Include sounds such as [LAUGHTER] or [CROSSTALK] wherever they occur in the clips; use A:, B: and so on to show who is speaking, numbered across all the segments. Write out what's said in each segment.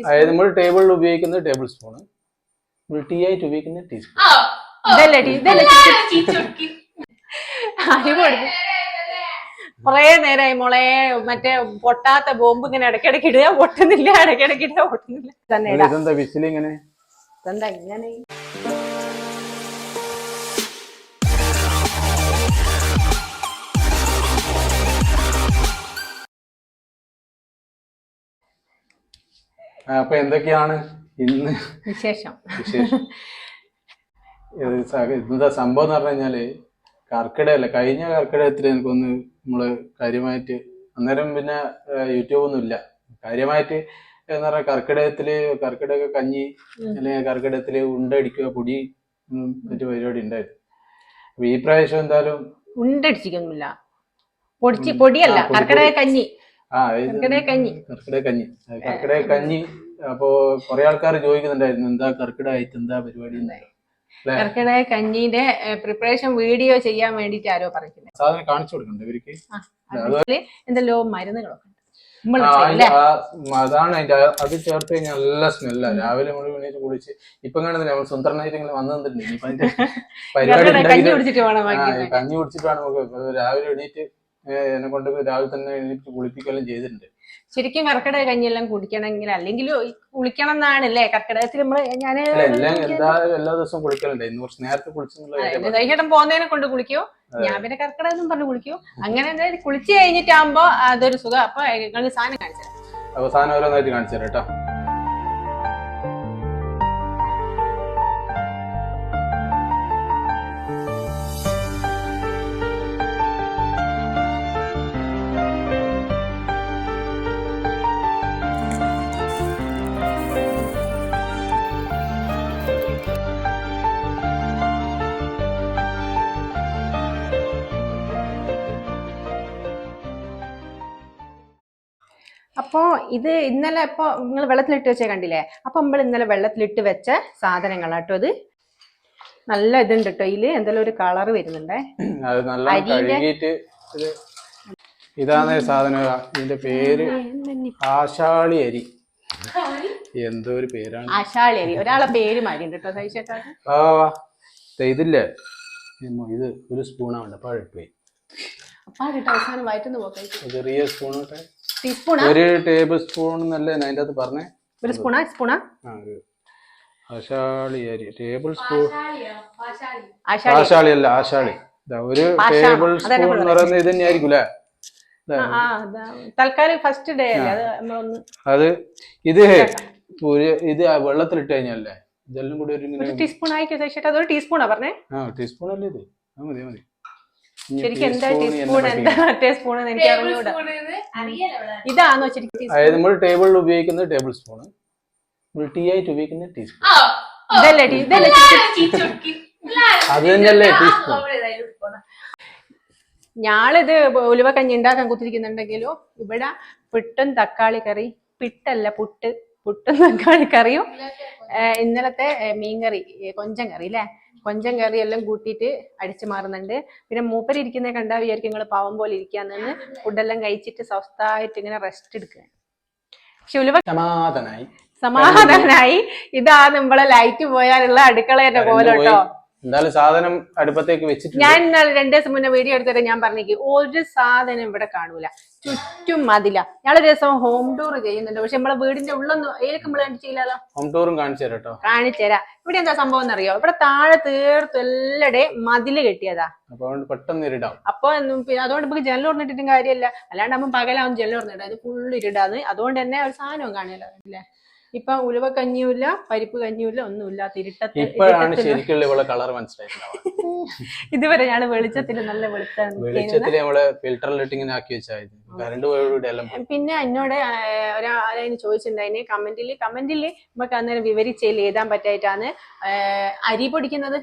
A: അതായത് നമ്മൾ ടേബിളിൽ ഉപയോഗിക്കുന്നത് ടേബിൾ സ്പൂണ് നമ്മൾ ടീ ആയിട്ട് ഉപയോഗിക്കുന്നത് ടീസ്പൂൺ
B: ഇതല്ലേ ടീ- ഇതല്ലേ കൊടുക്കും? കൊറേ നേരമായി മോളെ മറ്റേ പൊട്ടാത്ത ബോംബ് ഇങ്ങനെ ഇടയ്ക്കിടയ്ക്ക് ഇടുക പൊട്ടുന്നില്ല ഇടയ്ക്കിടയ്ക്ക് ഇടുക പൊട്ടുന്നില്ല. തന്നെ
A: ഇതെന്താ വിസിൽ ഇങ്ങനെ
B: ഇതെന്താ ഇങ്ങനെ?
A: അപ്പൊ എന്തൊക്കെയാണ് ഇന്ന്
B: വിശേഷം?
A: വിശേഷം. സ- സംഭവം എന്ന് പറഞ്ഞു കഴിഞ്ഞാൽ കർക്കിടകല്ല കഴിഞ്ഞ കർക്കിടകത്തിൽ എനിക്കൊന്ന് നമ്മൾ കാര്യമായിട്ട് അന്നേരം പിന്നെ യൂട്യൂബ് ഒന്നും ഇല്ല. കാര്യമായിട്ട് എന്ന് പറഞ്ഞാൽ കർക്കിടകത്തിൽ കർക്കിടക കഞ്ഞി അല്ലെങ്കിൽ കർക്കിടകത്തിൽ ഉണ്ടടിക്കുക പൊടി മറ്റു പരിപാടി ഉണ്ടായിരുന്നു. അപ്പൊ ഈ പ്രാവശ്യം എന്തായാലും
B: ഉണ്ടടിച്ചിക്കൊന്നുമില്ല പൊടിച്ച് പൊടിയല്ല കർക്കിടക കഞ്ഞി.
A: ആ
B: കഞ്ഞി.
A: കർക്കിടക കഞ്ഞി. കർക്കിടക കഞ്ഞി അപ്പോ കുറെ ആൾക്കാർ ചോദിക്കുന്നുണ്ടായിരുന്നു എന്താ കർക്കിടകായിട്ട് എന്താ പരിപാടി
B: കർക്കിടക കഞ്ഞിന്റെ പ്രിപ്പറേഷൻ വീഡിയോ ചെയ്യാൻ വേണ്ടിട്ട് ആരോ പറഞ്ഞിട്ടുണ്ട്
A: സാധനം കാണിച്ചു കൊടുക്കണ്ടേ ഇവർക്ക്?
B: എന്തെല്ലോ മരുന്നുകളൊക്കെ
A: അതാണ് അതിന്റെ അത് ചേർത്ത് കഴിഞ്ഞാൽ നല്ല സ്മെല്ല രാവിലെ നമ്മൾ എണീറ്റ് കുളിച്ച് ഇപ്പൊ കാണുന്നില്ല നമ്മൾ സുന്ദരനായിട്ട് ഇങ്ങനെ വന്നു നിന്നിട്ടുണ്ട് പരിപാടി
B: കഞ്ഞി കുടിച്ചിട്ട് വേണം
A: നമുക്ക് രാവിലെ എണീറ്റ് എന്നെ കൊണ്ട് രാവിലെ തന്നെ എഴുന്നേറ്റ് കുളിപ്പിക്കുകയെല്ലാം ചെയ്തിട്ടുണ്ട്.
B: ശരിക്കും കർക്കിടക കഞ്ഞിയെല്ലാം കുടിക്കണമെങ്കിൽ അല്ലെങ്കിൽ കുളിക്കണം എന്നാണ് അല്ലേ കർക്കിടകത്തിൽ നമ്മൾ
A: ഞാൻ എല്ലാം എല്ലാ എല്ലാ ദിവസവും കുളിക്കലുണ്ട്. ഇന്ന് കുറച്ച് നേരത്തെ
B: ദൈഹേട്ടൻ പോകുന്നതിനെ കൊണ്ട് കുളിക്കോ. ഞാൻ പിന്നെ കർക്കിടകം എന്നും പറഞ്ഞു കുളിക്കൂ. അങ്ങനെ കുളിച്ചു കുളിച്ച് കഴിഞ്ഞിട്ടാകുമ്പോ അതൊരു സുഖം. അപ്പൊ സാധനം കാണിച്ചു
A: അവസാനം ഓരോന്നായിട്ട് കാണിച്ചു തരാം കേട്ടോ.
B: അപ്പോ ഇത് ഇന്നലെ ഇപ്പൊ നിങ്ങൾ വെള്ളത്തിലിട്ട് വെച്ചേ കണ്ടില്ലേ? അപ്പൊ നമ്മൾ ഇന്നലെ വെള്ളത്തിലിട്ട് വെച്ച സാധനങ്ങളാട്ടോ ഇത്. നല്ല ഇതുണ്ട് കേട്ടോ ഇതിൽ എന്തെല്ലാം ഒരു കളർ വരുന്നുണ്ടേ.
A: ഇതാണ് സാധനം. ഇതിന്റെ പേര് ആശാളി അരി. എന്തോ ഒരു പേരാണ്.
B: ആശാളി അരി. ഒരാളെ പേര് മാറി കേട്ടോ സഹിച്ചേട്ടാ.
A: ഇതില്ലേ? ഇത് ഒരു സ്പൂണാണ് പഴപ്പോയി
B: അപ്പൊ കേട്ടോ അവസാനം വയറ്റുന്ന് പോകട്ടെ
A: ചെറിയ സ്പൂൺ
B: ടീസ്പൂണാ?
A: ഒരു ടേബിൾ സ്പൂൺ എന്നല്ലേ അതിന്റെ അകത്ത് പറഞ്ഞേ?
B: ഒരു സ്പൂണാ സ്പൂണാ?
A: ആ ഒരു ആശാളി അരി ടേബിൾ സ്പൂൺ
B: ആശാളി
A: ആശാളി അല്ല ആശാളി ഒരു. ടേബിൾ സ്പൂൺ എന്ന് പറയുന്നത് ഇത് തന്നെയായിരിക്കും അല്ലേ?
B: ആ, ആ, അതാ. തൽക്കാലം ഫസ്റ്റ് ഡേ അല്ലേ? അത് നമ്മളൊന്ന്
A: അത് ഇത് ഒരു ഇത് ആ വെള്ളത്തിലിട്ട് കഴിഞ്ഞല്ലേ ഇതെല്ലാം കൂടി ഒരു
B: ഒരു
A: ഇങ്ങനെ
B: ടീസ്പൂൺ ആയിക്കോ അതൊരു ടീസ്പൂണാ പറഞ്ഞേ?
A: ആ ടീസ്പൂൺ അല്ലേ ഇത്? ആ മതി മതി.
B: ശരിക്കും എന്താ ടീസ്പൂൺ
A: എന്നെ
B: എന്താ
A: പഠിക്കണം.
B: മറ്റേ സ്പൂൺ എന്ന് എനിക്ക് അറിഞ്ഞൂടാ. ഇതാണോ ശരിക്കും
A: അതായത് നമ്മൾ ടേബിളിൽ ഉപയോഗിക്കുന്നത് ടേബിൾ സ്പൂൺ നമ്മൾ ടീ ആയിട്ട് ഉപയോഗിക്കുന്നത് ടീസ്പൂൺ
B: ഇതല്ലേ ടീ- ഇതല്ലേ
A: അത് തന്നെയല്ലേ ടീസ്പൂൺ
B: ഞാളിത് ഉലുവ കഞ്ഞി ഉണ്ടാക്കാൻ കുത്തിരിക്കുന്നുണ്ടെങ്കിലും ഇവിടെ പിട്ടും തക്കാളി കറി പിട്ടല്ല പുട്ട്. പുട്ടും തക്കാളി കറിയും ഇന്നലത്തെ മീൻകറി കൊഞ്ചൻ കൊഞ്ചം കറി അല്ലേ കൊഞ്ചം കറി എല്ലാം കൂട്ടിയിട്ട് അടിച്ചു മാറുന്നുണ്ട്. പിന്നെ മൂപ്പര് ഇരിക്കുന്ന കണ്ടാ വിചാരിക്കും നിങ്ങൾ പാവം പോലെ ഇരിക്കാന്ന് ഫുഡെല്ലാം കഴിച്ചിട്ട് സ്വസ്ഥമായിട്ട് ഇങ്ങനെ റെസ്റ്റ് എടുക്കുക പക്ഷെ ഉലുവ
A: സമാധാനായി.
B: സമാധാനായി. ഇതാ നമ്മളെ ലൈറ്റ് പോയാലുള്ള അടുക്കളയുടെ പോലെ കേട്ടോ.
A: എന്തായാലും സാധനം അടുപ്പത്തേക്ക് വെച്ചിട്ടുണ്ട്.
B: ഞാൻ ഇന്നലെ രണ്ടു ദിവസം മുന്നേ വീഡിയോ എടുത്തിട്ട് ഞാൻ പറഞ്ഞേക്ക് ഒരു സാധനം ഇവിടെ കാണൂല. ചുറ്റും മതില. ഞങ്ങളൊരു ദിവസം ഹോം ടൂർ ചെയ്യുന്നുണ്ട്. പക്ഷെ നമ്മളെ വീടിന്റെ ഉള്ളൊന്നും ഏതൊക്കെ നമ്മൾ ചെയ്യില്ലല്ലോ
A: ഹോം ടൂറും കാണിച്ചു തരാം കേട്ടോ
B: കാണിച്ചു തരാം. ഇവിടെ എന്താ സംഭവം എന്നറിയോ? ഇവിടെ താഴെ തീർത്തും എല്ലാടെ മതിൽ കെട്ടിയതാ.
A: അപ്പൊ അതുകൊണ്ട് പെട്ടെന്ന് ഇരിടാം
B: അപ്പൊ അതുകൊണ്ട് നമുക്ക് ജനൽ തുറന്നിട്ടിട്ടും കാര്യമില്ല. അല്ലാണ്ട് നമ്മൾ പകലാവും ജനൽ തുറന്നിട്ട് അത് ഫുള്ള് ഇരുടാന്ന്. അതുകൊണ്ട് തന്നെ ഒരു സാധനവും കാണില്ല. അല്ലേ? ഇപ്പൊ ഉലുവ കഞ്ഞിയുമില്ല പരിപ്പ് കഞ്ഞിയുമില്ല ഒന്നുമില്ല. തിരുട്ടത്തിൽ
A: ഇപ്പോഴാണ് ശരിക്കുള്ള ഇവളെ കളർ മനസ്സിലായിട്ടുണ്ടാവുക. [LAUGHS]
B: ഇതുവരെ ഞാൻ വെളിച്ചത്തിൽ നല്ല വെളുത്ത
A: വെളിച്ചത്തിൽ നമ്മൾ ഫിൽറ്ററിലിട്ട് ഇങ്ങനെ ആക്കി കറണ്ട്.
B: പിന്നെ എന്നോട് ഒരാളതിന് ചോദിച്ചിട്ടുണ്ടായിന് കമന്റിൽ കമന്റിൽ നമുക്ക് അന്നേരം വിവരിച്ചതിൽ എഴുതാൻ പറ്റായിട്ടാണ്. അരി പൊടിക്കുന്നത്?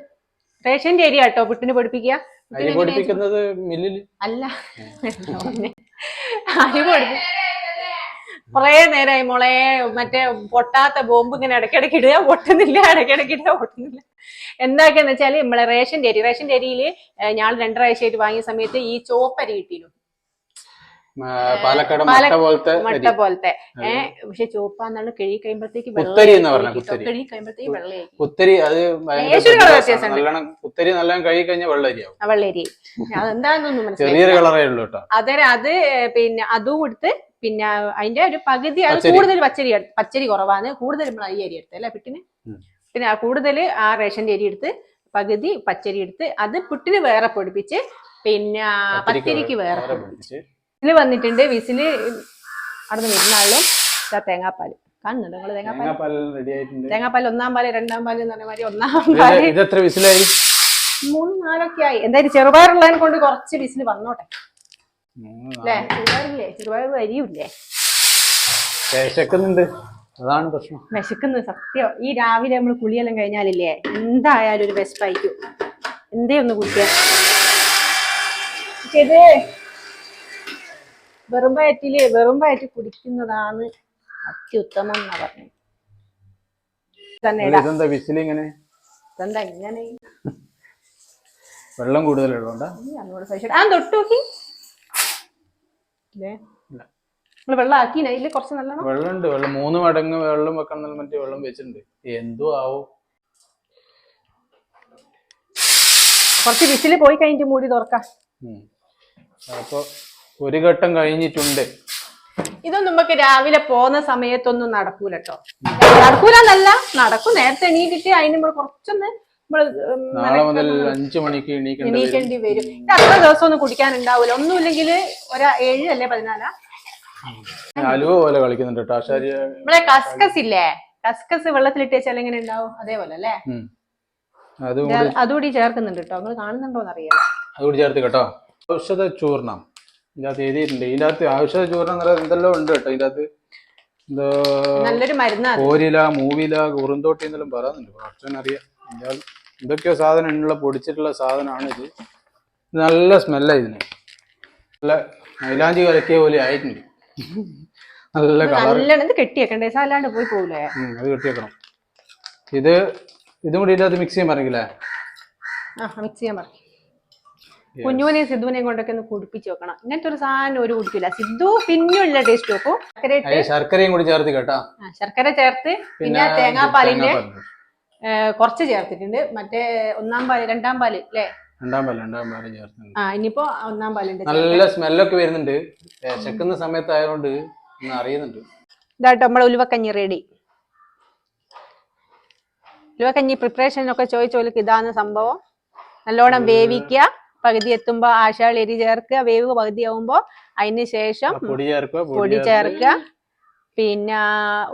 B: റേഷന്റെ അരി കേട്ടോ പുട്ടിന് പൊടിപ്പിക്കുക.
A: അരി പൊടിപ്പിക്കുന്നത് മില്ലിൽ.
B: അല്ല അരി പൊടിപ്പി കൊറേ നേരമായി മോളെ മറ്റേ പൊട്ടാത്ത ബോംബ് ഇങ്ങനെ ഇടയ്ക്കിടയ്ക്ക് ഇടുക പൊട്ടുന്നില്ല ഇടയ്ക്കിടയ്ക്ക് ഇടുക പൊട്ടുന്നില്ല. എന്താക്കിയെന്ന് വെച്ചാൽ നമ്മളെ റേഷൻ അരി റേഷൻ അരിയിൽ ഞാൻ രണ്ടരാഴ്ചയായിട്ട് വാങ്ങിയ സമയത്ത് ഈ ചോപ്പരി കിട്ടിയിരുന്നു.
A: പാലക്കാട് മട്ട പോലത്തെ
B: മട്ട. പോലത്തെ. ഏഹ് പക്ഷെ ചുവപ്പാന്നാണ് കിഴി കഴിയുമ്പോഴത്തേക്ക്
A: എന്നാ പറഞ്ഞെ, കുത്തരി.
B: കിഴി കഴിയുമ്പോഴത്തേക്ക് വെള്ളയായി
A: കുത്തരി അത് നല്ലോണം നല്ലോണം കഴുകി കഴിഞ്ഞാൽ വെള്ളരിയാവും
B: വെള്ളരി അതെന്താന്നൊന്നും മനസ്സിലായി
A: ചെറിയൊരു കളറേ ഉള്ളൂ കേട്ടോ.
B: അതെ അത് പിന്നെ അതും കൊടുത്ത് പിന്നെ അതിന്റെ ഒരു പകുതി അത് കൂടുതൽ പച്ചരി പച്ചരി കുറവാണ്. കൂടുതൽ നമ്മൾ ഈ അരി എടുത്ത് അല്ലെ പിട്ടിന്. പിന്നെ കൂടുതൽ ആ റേഷന്റെ അരി എടുത്ത് പകുതി പച്ചരി എടുത്ത് അത് പുട്ടിന് വേറെ പൊടിപ്പിച്ച് പിന്നെ പത്തിരിക്ക് വേറെ പൊടിപ്പിച്ച്. വിസിൽ വന്നിട്ടുണ്ട് വിസിൽ അവിടെ വരുന്നാളും ഇതാ തേങ്ങാപ്പാൽ. കാണുന്നുണ്ടോ
A: തേങ്ങാപ്പാലെല്ലാം റെഡി
B: തേങ്ങാപ്പാൽ ഒന്നാം പാൽ രണ്ടാം പാൽ എന്ന് പറഞ്ഞ മാതിരി ഒന്നാം
A: പാൽ.
B: മൂന്ന് നാലൊക്കെ ആയി. എന്തായാലും ചെറുപയറുള്ളതിനെ കൊണ്ട് കുറച്ച് വിസിൽ വന്നോട്ടെ.
A: വിശക്കുന്നുണ്ട് അതാണ് പ്രശ്നം.
B: വിശക്കുന്നത് സത്യം. ഈ രാവിലെ നമ്മൾ കുളിയെല്ലാം കഴിഞ്ഞാലില്ലേ എന്തായാലും ഒരു വിശപ്പായിരിക്കും എന്തേ ഒന്ന് കുടിക്കാൻ ഇത് വെറും വയറ്റിൽ വെറും വയറ്റിൽ കുടിക്കുന്നതാണ് അത്യുത്തമം എന്നാ പറഞ്ഞു
A: ഇതെന്താ വിസിൽ ഇങ്ങനെ?
B: ഇതെന്താ ഇങ്ങനെ?
A: വെള്ളം കൂടുതലുള്ളതുകൊണ്ടാ
B: തൊട്ട് നോക്കി. വെള്ളം ആക്കിന കുറച്ച് നല്ലോണം?
A: വെള്ളമുണ്ട്. വെള്ളം മൂന്ന് മടങ്ങ് വെള്ളം എന്നുള്ള മറ്റേ വെള്ളം വെച്ചിട്ടുണ്ട്. എന്തോ ആവും.
B: കുറച്ച് വിസിൽ പോയി കഴിഞ്ഞിട്ട് മൂടി തുറക്കാം.
A: അപ്പൊ ഒരു ഘട്ടം കഴിഞ്ഞിട്ടുണ്ട്.
B: ഇതൊന്നും നമുക്ക് രാവിലെ പോകുന്ന സമയത്തൊന്നും നടക്കൂലട്ടോ നടക്കൂലെന്നല്ല നടക്കും. നേരത്തെ എണീറ്റിട്ട് അതിന് നമ്മൾ കുറച്ചൊന്ന്
A: നാളെ മുതൽ അഞ്ചു മണിക്ക് എണീക്കേണ്ടി വരും.
B: ഇത് അത്ര ദിവസം ഒന്നും കുടിക്കാനുണ്ടാവില്ല ഒന്നുമില്ലെങ്കിൽ ഒരാ ഏഴ് അല്ലേ പതിനാലാ
A: അലുവ പോലെ കളിക്കുന്നുണ്ട് കേട്ടോ. ആശാരി
B: നമ്മളെ കസ്കസ് ഇല്ലേ? കസ്കസ് വെള്ളത്തിലിട്ട് വെച്ചാൽ എങ്ങനെ ഉണ്ടാവും? അതേപോലെ അല്ലേ? അതുകൂടി ചേർക്കുന്നുണ്ട് കേട്ടോ. നിങ്ങൾ കാണുന്നുണ്ടോന്ന് അറിയാം
A: അതുകൂടി ചേർത്ത് കേട്ടോ. ഔഷധ ചൂർണം. ഇതിനകത്ത് എഴുതിയിട്ടുണ്ട്. ഇതിനകത്ത് ഔഷധ ചൂർണം എന്തെല്ലാം ഉണ്ട് കേട്ടോ. ഇതിനകത്ത്
B: നല്ലൊരു മരുന്നാ.
A: കോരില മൂവില കുറുന്തോട്ടി എന്നെല്ലാം പറയുന്നുണ്ട്. കുറച്ചൊന്നറിയാം എന്തൊക്കെയോ സാധനം ഉള്ള പൊടിച്ചിട്ടുള്ള സാധനമാണ് ഇത്. നല്ല സ്മെല്ലാണ് ഇതിന്. നല്ല മൈലാഞ്ചി കലക്കിയ പോലെ ആയിട്ടുണ്ട്. നല്ല കളർ
B: നല്ലോണം കെട്ടിയേക്കണ്ടേ? സാലാണ്ട് പോയി പോകൂലേ?
A: അത് കെട്ടിയേക്കണം. ഇത് ഇതും കൂടി ഇതിനകത്ത് മിക്സ് ചെയ്യാൻ പറഞ്ഞില്ലേ?
B: ആ മിക്സ് ചെയ്യാൻ പറഞ്ഞു. കുഞ്ഞുവിനെയും സിദ്ധുവിനെയും കൊണ്ടൊക്കെ ഒന്ന് കുടിപ്പിച്ച് വെക്കണം. ഇങ്ങനത്തെ ഒരു സാധനം ഒരു കുടിക്കില്ല സിദ്ധു പിന്നെയുള്ള ടേസ്റ്റ് നോക്കും ശർക്കര
A: ശർക്കരയും കൂടി ചേർത്ത് കേട്ടാ.
B: ശർക്കര ചേർത്ത് പിന്നെ തേങ്ങാപ്പാലിന്റെ. കുറച്ച് ചേർത്തിട്ടുണ്ട്. മറ്റേ ഒന്നാം പാൽ രണ്ടാം പാൽ അല്ലേ
A: രണ്ടാം പാൽ രണ്ടാം പാൽ ചേർത്തിട്ടുണ്ട്.
B: ആ ഇനിയിപ്പോ ഒന്നാം പാലുണ്ട്
A: നല്ല സ്മെല്ലൊക്കെ വരുന്നുണ്ട്. ചെക്കുന്ന സമയത്തായതുകൊണ്ട് അറിയുന്നുണ്ട്.
B: ഇതാട്ടോ നമ്മളെ ഉലുവക്കഞ്ഞി റെഡി ഉലുവക്കഞ്ഞി പ്രിപ്പറേഷനൊക്കെ ചോദിച്ചോലിക്ക് ഇതാണ് സംഭവം. നല്ലോണം വേവിക്കുക പകുതി എത്തുമ്പോ ആശാൾ എരി ചേർക്കുക വേവ് പകുതി ആവുമ്പോ അതിന് ശേഷം
A: പൊടി ചേർക്കുക
B: പൊടി ചേർക്കുക പിന്നെ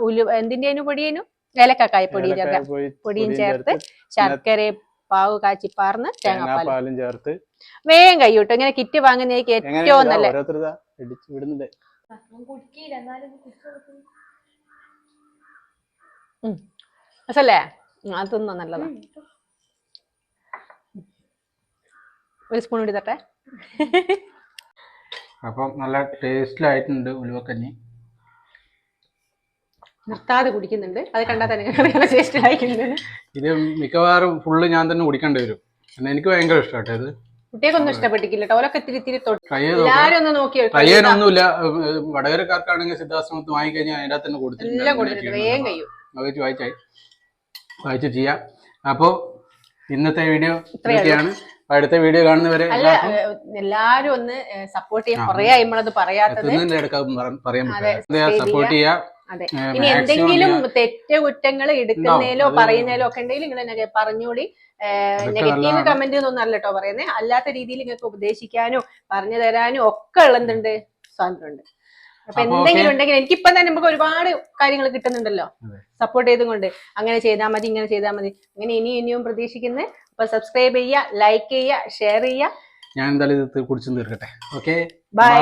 B: ഉലു എന്തിന്റെ പൊടിയേനു? ഏലക്കായ പൊടി ചേർക്കുക.
A: ഏലക്കായ പോയി
B: പൊടിയും ചേർത്ത് ശർക്കര പാവ് കാച്ചി പാർന്ന് തേങ്ങാപ്പാൽ.
A: തേങ്ങാപ്പാലും ചേർത്ത്.
B: വേഗം കഴിയൂട്ടോ ഇങ്ങനെ കിറ്റ് വാങ്ങുന്നതിലേക്ക് ഏറ്റവും നല്ല അസല്ലേ അതൊന്നും നല്ലതാ. ഒരു സ്പൂൺ കൂടി തട്ടെ [LAUGHS]
A: അപ്പം നല്ല ടേസ്റ്റിലായിട്ടുണ്ട് ഉലുവക്കഞ്ഞി.
B: നിർത്താതെ കുടിക്കുന്നുണ്ട്. അത് കണ്ടാൽ തന്നെ ടേസ്റ്റ് ആയിട്ടുണ്ട്
A: ഇത് മിക്കവാറും ഫുള്ള് ഞാൻ തന്നെ കുടിക്കേണ്ടി വരും. കാരണം എനിക്ക് ഭയങ്കര ഇഷ്ടമായിട്ട് ഇത്.
B: കുട്ടികൾക്കൊന്നും ഇഷ്ടപ്പെട്ടിട്ടില്ല ഓലൊക്കെ ഇത്തിരി എല്ലാരും ഒന്ന് നോക്കി
A: വടകരക്കാർക്കാണെങ്കിൽ സിദ്ധാശ്രമത്ത് വാങ്ങിക്കഴിഞ്ഞാൽ അതിന്റെ തന്നെ
B: എല്ലാം
A: കൊടുത്തിട്ടുണ്ട്.
B: കൊടുത്തിട്ടുണ്ട് വേഗം കഴിയും.
A: വായിച്ചായി. വായിച്ച് ചെയ്യാം. അപ്പോൾ ഇന്നത്തെ വീഡിയോ ഇത്രയാണ് അടുത്ത വീഡിയോ കാണുന്നവരെ
B: എല്ലാരും ഒന്ന് സപ്പോർട്ട് ചെയ്യാൻ കുറേ ആയി നമ്മളത് പറയാത്തത്.
A: പറയാൻ സപ്പോർട്ട് ചെയ്യാം.
B: അതെ. ഇനി എന്തെങ്കിലും തെറ്റ കുറ്റങ്ങൾ എടുക്കുന്നതിലോ പറയുന്നതിലോ ഒക്കെ ഉണ്ടെങ്കിൽ നിങ്ങൾ പറഞ്ഞോളി നെഗറ്റീവ്. കമന്റ് ഒന്നും അല്ല കേട്ടോ പറയുന്നത് അല്ലാത്ത രീതിയിൽ നിങ്ങൾക്ക് ഉപദേശിക്കാനോ പറഞ്ഞു തരാനോ ഒക്കെ ഉള്ളതുണ്ട് സ്വാതന്ത്ര്യമുണ്ട് അപ്പൊ എന്തെങ്കിലും. ഉണ്ടെങ്കിൽ എനിക്കിപ്പം തന്നെ നമുക്ക് ഒരുപാട് കാര്യങ്ങൾ കിട്ടുന്നുണ്ടല്ലോ. സപ്പോർട്ട് ചെയ്തുകൊണ്ട് അങ്ങനെ ചെയ്താൽ മതി ഇങ്ങനെ ചെയ്താൽ മതി. അങ്ങനെ ഇനിയും ഇനിയും പ്രതീക്ഷിക്കുന്നത് അപ്പൊ സബ്സ്ക്രൈബ് ചെയ്യുക ലൈക്ക് ചെയ്യുക ഷെയർ ചെയ്യുക.
A: ഞാൻ എന്തായാലും ഇത് കുടിച്ചു തീർക്കട്ടെ. ഓക്കെ? ബൈ